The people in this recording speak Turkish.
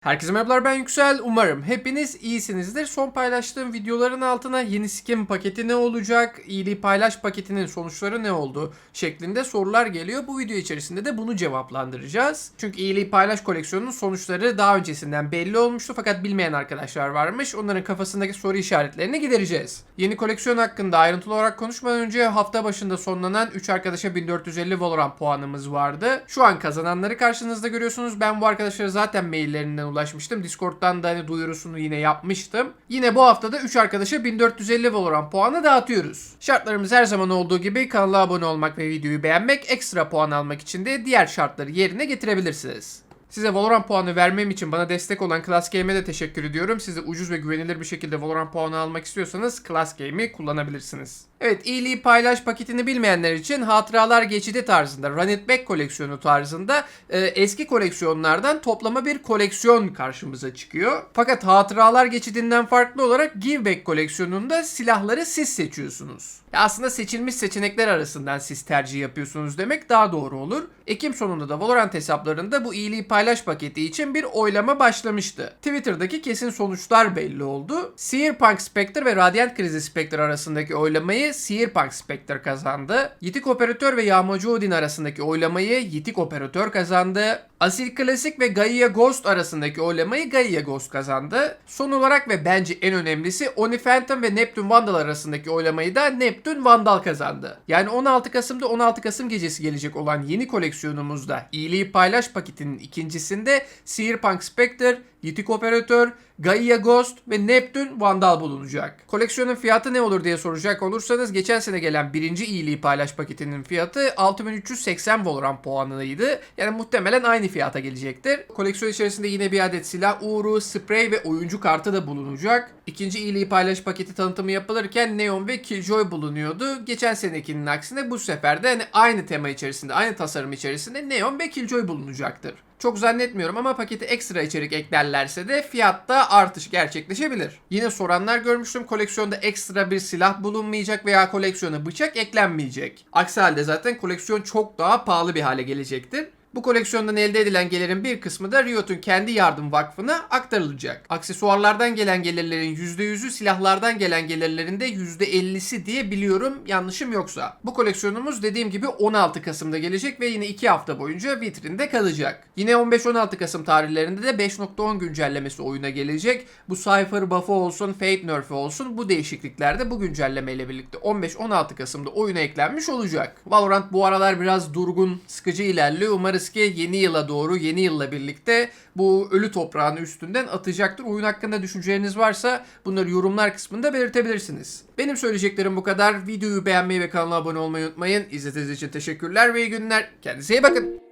Herkese merhabalar ben Yüksel. Umarım hepiniz iyisinizdir. Son paylaştığım videoların altına yeni skin paketi ne olacak, iyiliği paylaş paketinin sonuçları ne oldu şeklinde sorular geliyor. Bu video içerisinde de bunu cevaplandıracağız. Çünkü iyiliği paylaş koleksiyonunun sonuçları daha öncesinden belli olmuştu fakat bilmeyen arkadaşlar varmış. Onların kafasındaki soru işaretlerini gidereceğiz. Yeni koleksiyon hakkında ayrıntılı olarak konuşmadan önce hafta başında sonlanan 3 arkadaşa 1450 Valorant puanımız vardı. Şu an kazananları karşınızda görüyorsunuz. Ben bu arkadaşlara zaten maillerinden ulaşmıştım. Discord'dan da hani duyurusunu yine yapmıştım. Yine bu haftada 3 arkadaşa 1450 Valorant puanı dağıtıyoruz. Şartlarımız her zaman olduğu gibi kanala abone olmak ve videoyu beğenmek, ekstra puan almak için de diğer şartları yerine getirebilirsiniz. Size Valorant puanı vermem için bana destek olan Class Game'e de teşekkür ediyorum. Siz de ucuz ve güvenilir bir şekilde Valorant puanı almak istiyorsanız Class Game'i kullanabilirsiniz. Evet iyiliği paylaş paketini bilmeyenler için hatıralar geçidi tarzında, Run It Back koleksiyonu tarzında e, eski koleksiyonlardan toplama bir koleksiyon karşımıza çıkıyor. Fakat hatıralar geçidinden farklı olarak Give Back koleksiyonunda silahları siz seçiyorsunuz. Ya aslında seçilmiş seçenekler arasından siz tercih yapıyorsunuz demek daha doğru olur. Ekim sonunda da Valorant hesaplarında bu iyiliği paylaş paketi için bir oylama başlamıştı. Twitter'daki kesin sonuçlar belli oldu. Searpunk Spectre ve Radiant Krizi Spectre arasındaki oylamayı Searpunk Spectre kazandı. Yitik Operatör ve Yağmacı Odin arasındaki oylamayı Yitik Operatör kazandı. Asil Klasik ve Gaia Ghost arasındaki oylamayı Gaia Ghost kazandı. Son olarak ve bence en önemlisi Oni Phantom ve Neptune Vandal arasındaki oylamayı da Neptune Vandal kazandı. Yani 16 Kasım'da 16 Kasım gecesi gelecek olan yeni koleksiyonumuzda iyiliği paylaş paketinin ikincisinde Searpunk Spectre, Yitik Operatör, Gaia Ghost ve Neptune Vandal bulunacak. Koleksiyonun fiyatı ne olur diye soracak olursanız geçen sene gelen birinci iyiliği paylaş paketinin fiyatı 6380 Valorant puanıydı. Yani muhtemelen aynı fiyata gelecektir. Koleksiyon içerisinde yine bir adet silah uğru, sprey ve oyuncu kartı da bulunacak. İkinci iyiliği paylaş paketi tanıtımı yapılırken Neon ve Killjoy bulunuyordu. Geçen senekinin aksine bu sefer de hani aynı tema içerisinde, aynı tasarım içerisinde Neon ve Killjoy bulunacaktır. Çok zannetmiyorum ama pakete ekstra içerik eklerlerse de fiyatta artış gerçekleşebilir. Yine soranlar görmüştüm koleksiyonda ekstra bir silah bulunmayacak veya koleksiyona bıçak eklenmeyecek. Aksi halde zaten koleksiyon çok daha pahalı bir hale gelecektir. Bu koleksiyondan elde edilen gelirin bir kısmı da Riot'un kendi yardım vakfına aktarılacak. Aksesuarlardan gelen gelirlerin %100'ü silahlardan gelen gelirlerin de %50'si diye biliyorum yanlışım yoksa. Bu koleksiyonumuz dediğim gibi 16 Kasım'da gelecek ve yine 2 hafta boyunca vitrinde kalacak. Yine 15-16 Kasım tarihlerinde de 5.10 güncellemesi oyuna gelecek. Bu Cypher buff'ı olsun, Fate nerf'ü olsun bu değişiklikler de bu güncellemeyle birlikte 15-16 Kasım'da oyuna eklenmiş olacak. Valorant bu aralar biraz durgun, sıkıcı ilerliyor. Umarız ki yeni yıla doğru, yeni yılla birlikte bu ölü toprağını üstünden atacaktır. Oyun hakkında düşünceleriniz varsa bunları yorumlar kısmında belirtebilirsiniz. Benim söyleyeceklerim bu kadar. Videoyu beğenmeyi ve kanala abone olmayı unutmayın. İzlediğiniz için teşekkürler ve iyi günler. Kendinize iyi bakın.